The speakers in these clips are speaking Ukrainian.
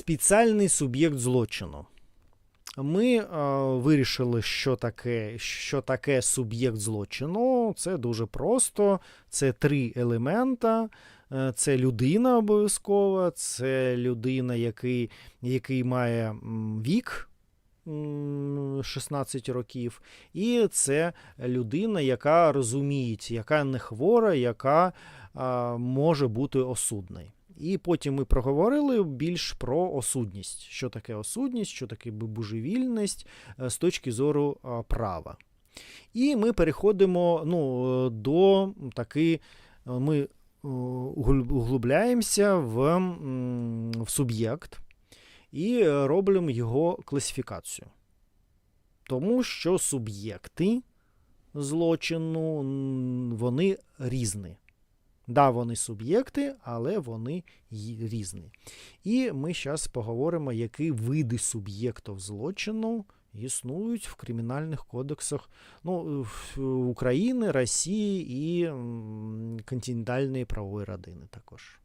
Спеціальний суб'єкт злочину. Ми е, вирішили, що таке, що таке суб'єкт злочину. Це дуже просто. Це три елемента. Е, Це людина обов'язково, це людина, який, який має вік 16 років, і це людина, яка розуміє, яка не хвора, яка а, може бути осудною. І потім ми проговорили більш про осудність. Що таке осудність, що таке божевільність е, з точки зору права. І ми переходимо ну, е, до таки, е, ми е, углубляємося в, в суб'єкт і е, робимо його класифікацію. Тому що суб'єкти злочину вони різні. Да, вони суб'єкти, але вони різні. І ми зараз поговоримо, які види суб'єктів злочину існують в кримінальних кодексах ну, України, Росії і континентальної правової родини також.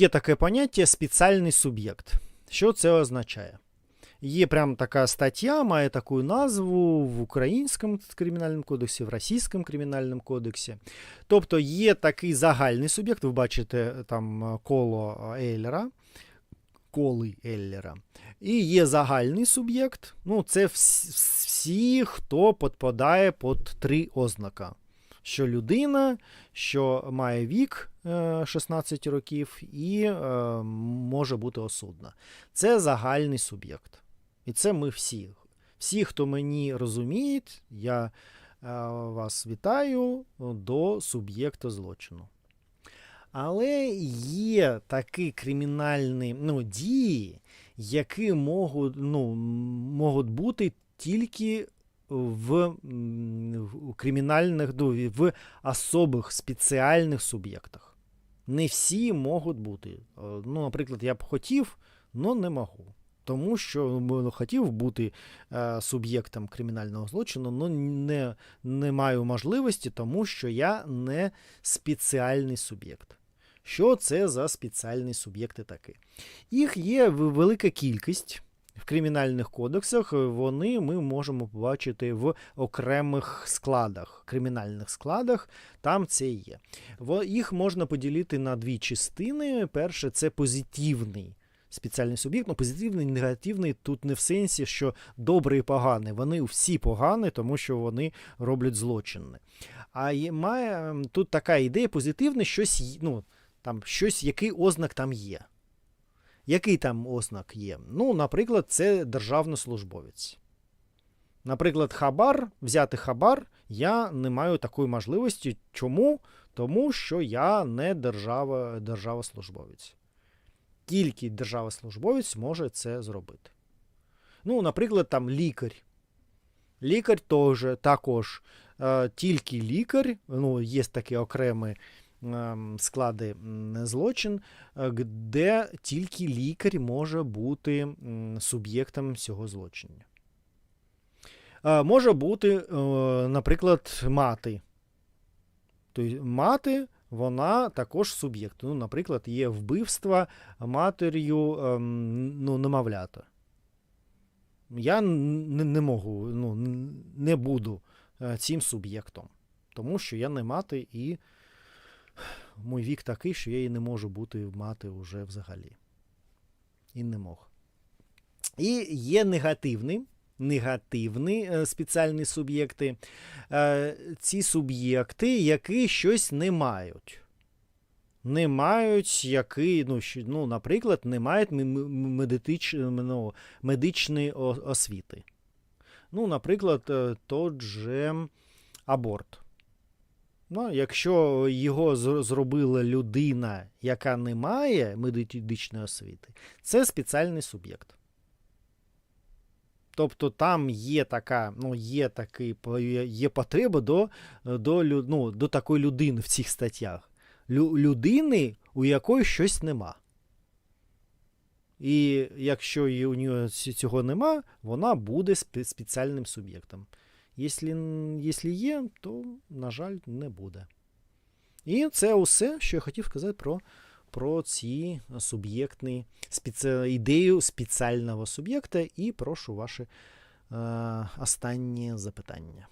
Є таке поняття спеціальний суб'єкт. Що це означає? Є прям така стаття, має таку назву в українському кримінальному кодексі, в російському кримінальному кодексі. Тобто є такий загальний суб'єкт, ви бачите там е, коло Ейлера, коли Еллера. І є загальний суб'єкт. Ну, це всі, хто підпадає під три ознака. Що людина, що має вік е, 16 років і е, може бути осудна. Це загальний суб'єкт. І це ми всі. Всі, хто мені розуміють, я е, вас вітаю до суб'єкта злочину. Але є такі кримінальні ну, дії, які можуть, ну, можуть бути тільки в, кримінальних, ну, в особих спеціальних суб'єктах. Не всі можуть бути. Е, Ну, наприклад, я б хотів, але не можу. Тому що ну, хотів бути е, суб'єктом кримінального злочину, але не, не маю можливості, тому що я не спеціальний суб'єкт. Що це за спеціальні суб'єкти такі? Їх є велика кількість в кримінальних кодексах. Вони ми можемо побачити в окремих складах, кримінальних складах. Там це є. Їх можна поділити на дві частини. Перше, це позитивний спеціальний суб'єкт. Ну, позитивний, негативний тут не в сенсі, що добрий і поганий. Вони всі погані, тому що вони роблять злочини. А є, має тут така ідея позитивна, щось, ну, там, щось, який ознак там є. Який там ознак є? Ну, наприклад, це державнослужбовець. Наприклад, хабар, взяти хабар, я не маю такої можливості. Чому? Тому що я не держава, державослужбовець. Тільки державослужбовець може це зробити. Ну, наприклад, там лікар. Лікар теж, також е, тільки лікар, ну, є такі окремі ем, склади злочин, е, де тільки лікар може бути суб'єктом цього злочину. Е, Може бути, е, наприклад, мати. Тобто мати, вона також суб'єкт. Ну, наприклад, є вбивство матір'ю ем, ну, немовлята. Я не, можу, ну, не буду цим суб'єктом, тому що я не мати і мій вік такий, що я і не можу бути мати вже взагалі. І не мог. І є негативний, негативні е, спеціальні суб'єкти. Е, ці суб'єкти, які щось не мають. Не мають, які, ну, ну, наприклад, не мають м- м- медитич, ну, медичної освіти. Ну, наприклад, е, тот же аборт. Ну, якщо його зробила людина, яка не має медичної освіти, це спеціальний суб'єкт. Тобто там є така, ну, є такий, є потреба до, до, ну, до такої людини в цих статтях. Лю, людини, у якої щось нема. І якщо у нього цього нема, вона буде спеціальним суб'єктом. Якщо, є, то, на жаль, не буде. І це усе, що я хотів сказати про, про ці суб'єктні ідею спеціального суб'єкта, і прошу ваші е, останні запитання.